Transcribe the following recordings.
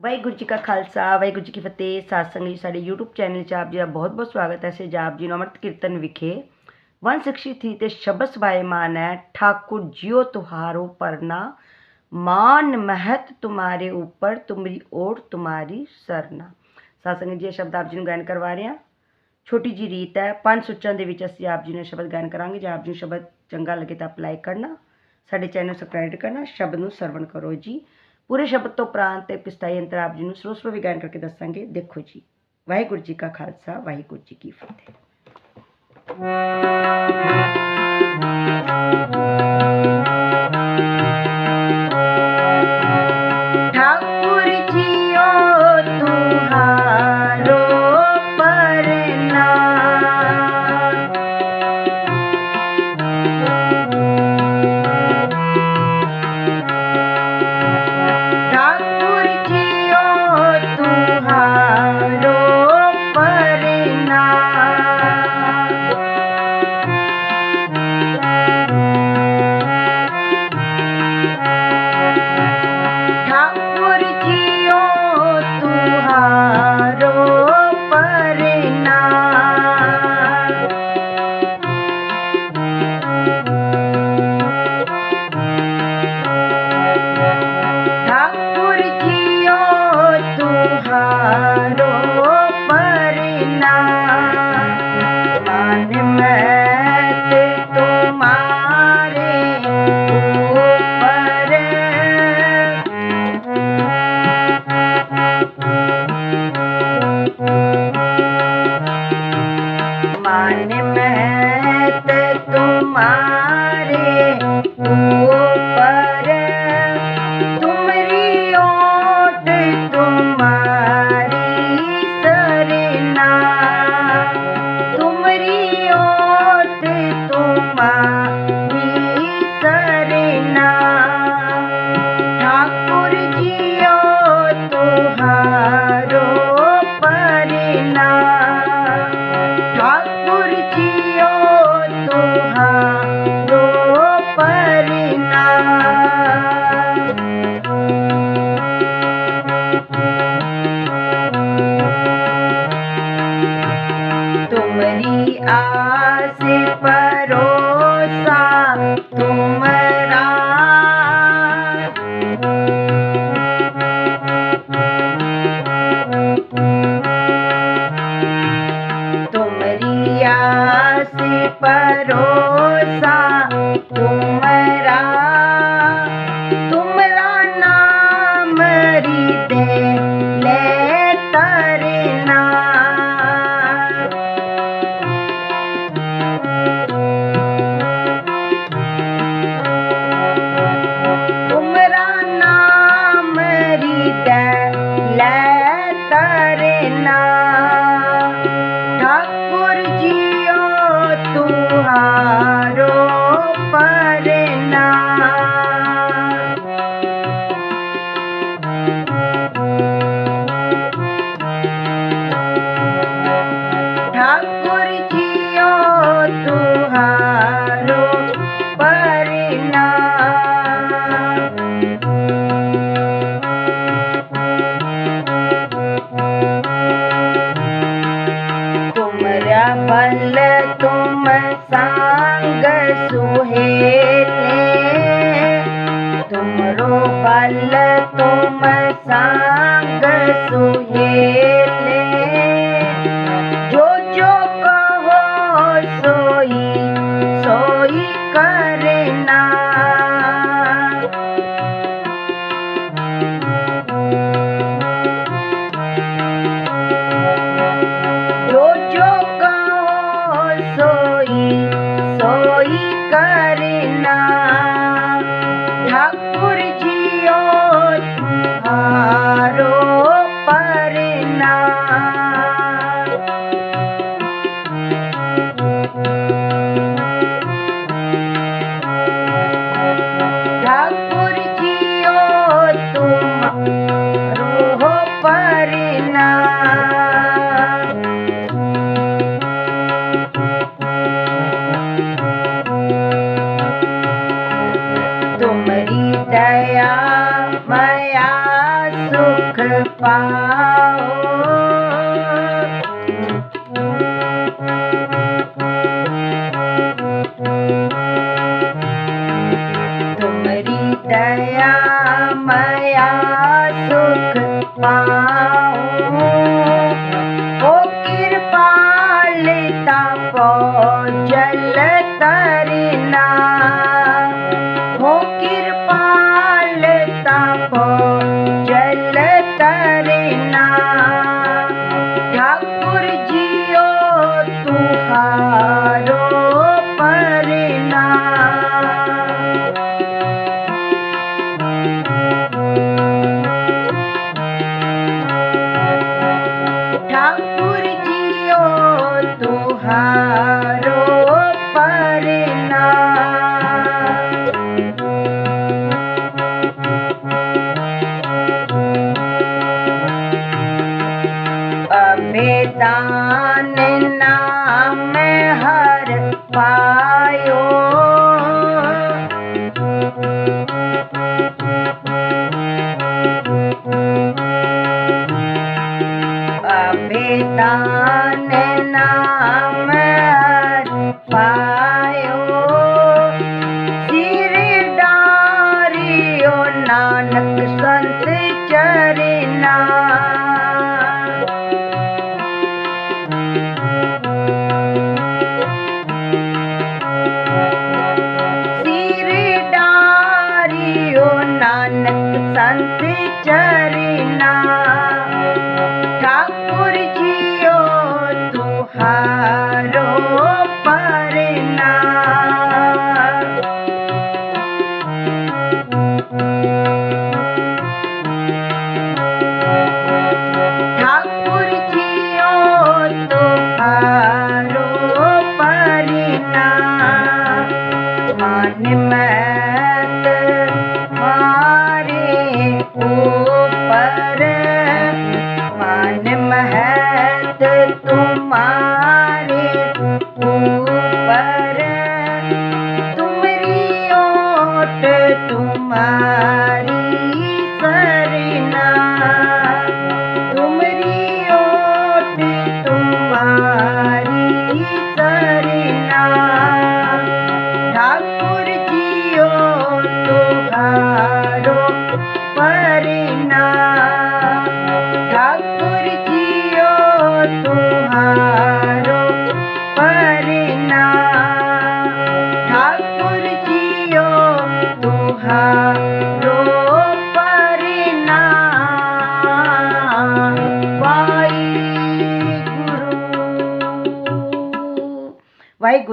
ਵਾਹਿਗੁਰੂ ਜੀ ਕਾ ਖਾਲਸਾ, ਵਾਹਿਗੁਰੂ ਜੀ ਕੀ ਫਤਿਹ। ਸਾਸੰਗ ਜੀ, ਸਾਡੇ YouTube ਚੈਨਲ 'ਚ ਆਪ ਜੀ ਦਾ ਬਹੁਤ-ਬਹੁਤ ਸਵਾਗਤ ਹੈ। ਸੇਜਾਬ ਜੀ ਨੂੰ ਅਮਰਤ ਕੀਰਤਨ ਵਿਖੇ 163 ਤੇ ਸ਼ਬਦ ਸਵਾਏ ਮਾਨ ਹੈ। ਠਾਕੁਰ ਜਿਉ ਤੁਹਾਰੋ ਪਰਨਾ, ਮਾਨ ਮਹਤ ਤੁਮਾਰੇ ਉਪਰ ਤੁਮਰੀ ਓਟ ਤੁਮਾਰੀ ਸਰਨਾ। ਸਾਸੰਗ ਜੀ ਸ਼ਬਦ ਆਪ ਜੀ ਨੂੰ ਗਾਇਨ ਕਰਵਾ ਰਹੇ ਹਾਂ। ਛੋਟੀ ਜੀ ਰੀਤ ਹੈ। ਪੰਜ ਸੁੱਚਾਂ ਦੇ ਵਿੱਚ ਅਸੀਂ ਆਪ ਜੀ ਨੂੰ ਸ਼ਬਦ ਗਾਇਨ ਕਰਾਂਗੇ। ਜੇ ਆਪ ਜੀ ਨੂੰ ਸ਼ਬਦ ਚੰਗਾ ਲੱਗੇ ਤਾਂ ਅਪਲਾਈ ਕਰਨਾ। ਸਾਡੇ ਚੈਨਲ ਸਬਸਕ੍ਰਾਈਬ ਕਰਨਾ। ਸ਼ਬਦ ਨੂੰ ਸਰਵਣ ਕਰੋ ਜੀ। पूरे शब्द तो प्राण पिस्ता यंत्र आप जी स्रोत स्रोत भी गायन करके दसागे देखो जी। वाहगुरु जी का खालसा, वाहगुरु जी की फतेह। तुमरी से परोसा तुमरा pao अभेदान नाम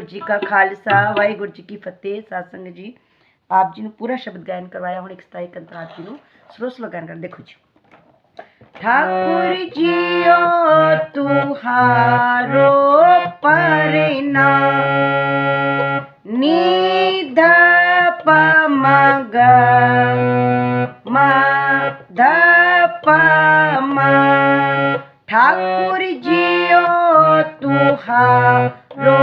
ਵਾਹਿਗੁਰੂ ਜੀ ਕਾ ਖਾਲਸਾ ਵਾਹਿਗੁਰੂ ਜੀ ਕੀ ਫਤਿਹ ਸਾਧ ਸੰਗਤ ਜੀ ਆਪ ਜੀ ਨੂੰ ਪੂਰਾ ਸ਼ਬਦ ਗਾਇਨ ਕਰਵਾਇਆ ਹੁਣ ਇੱਕ ਸਤਾਈ ਕੰਤਰਾਟ ਜੀ ਨੂੰ ਸਲੋ ਸਲੋ ਗਾਇਨ ਕਰ ਦੇਖੋ ਜੀ ठाकुर जियो तुहारो परना निध पमग मध पम ठाकुर जियो तुहारो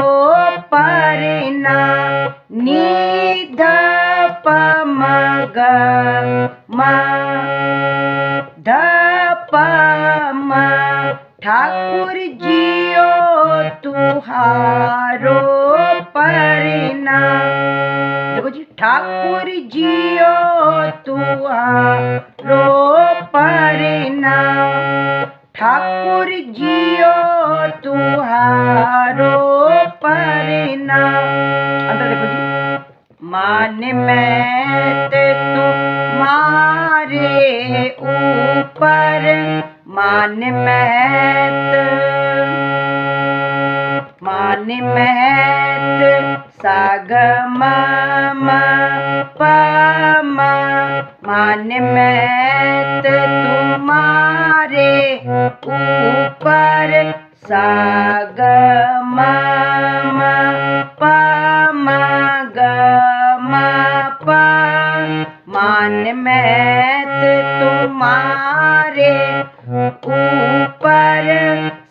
পারে না নিধ পমগা মা ধ পমা ঠাকুর জিও তুহারো পরিনা দেখো জি ঠাকুর জিও তুহারো পরিনা ঠাকুর জিও তুহারো परना अंदर देखो जी। मान मैं तुम्हारे ऊपर। मान मैत। मान मैत साग पम। मान मैत तुम्हारे ऊपर साग मान मैत तुम्हारे ऊपर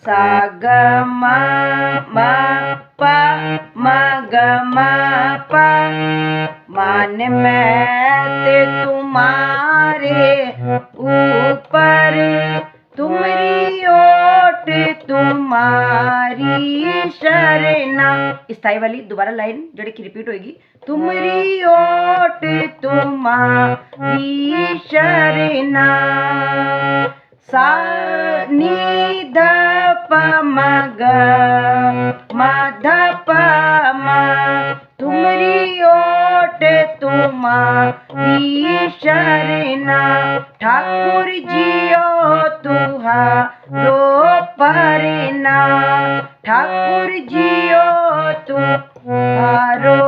सागम म म प म ग म प मन मैत तुम्हारे ऊपर लौट तुम्हारी शरणा स्थाई वाली दोबारा लाइन जड़ी की रिपीट होगी तुम्हारी ओट तुम्हारी शरणा सा नी ध प म ग म ध प म तुम्हारी ओट तुम्हारी शरणा ठाकुर जियो तुहा পারে না। ঠাকুর জিও তো আরও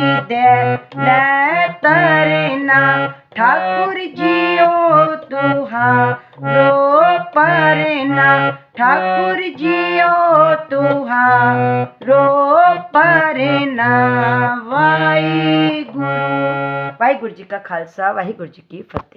दे तरना ठाकुर जियो तुहारो परना ठाकुर जियो तुहारो परना वाहिगुरु। वाहिगुरु जी का खालसा, वाहिगुरु जी की फतेह।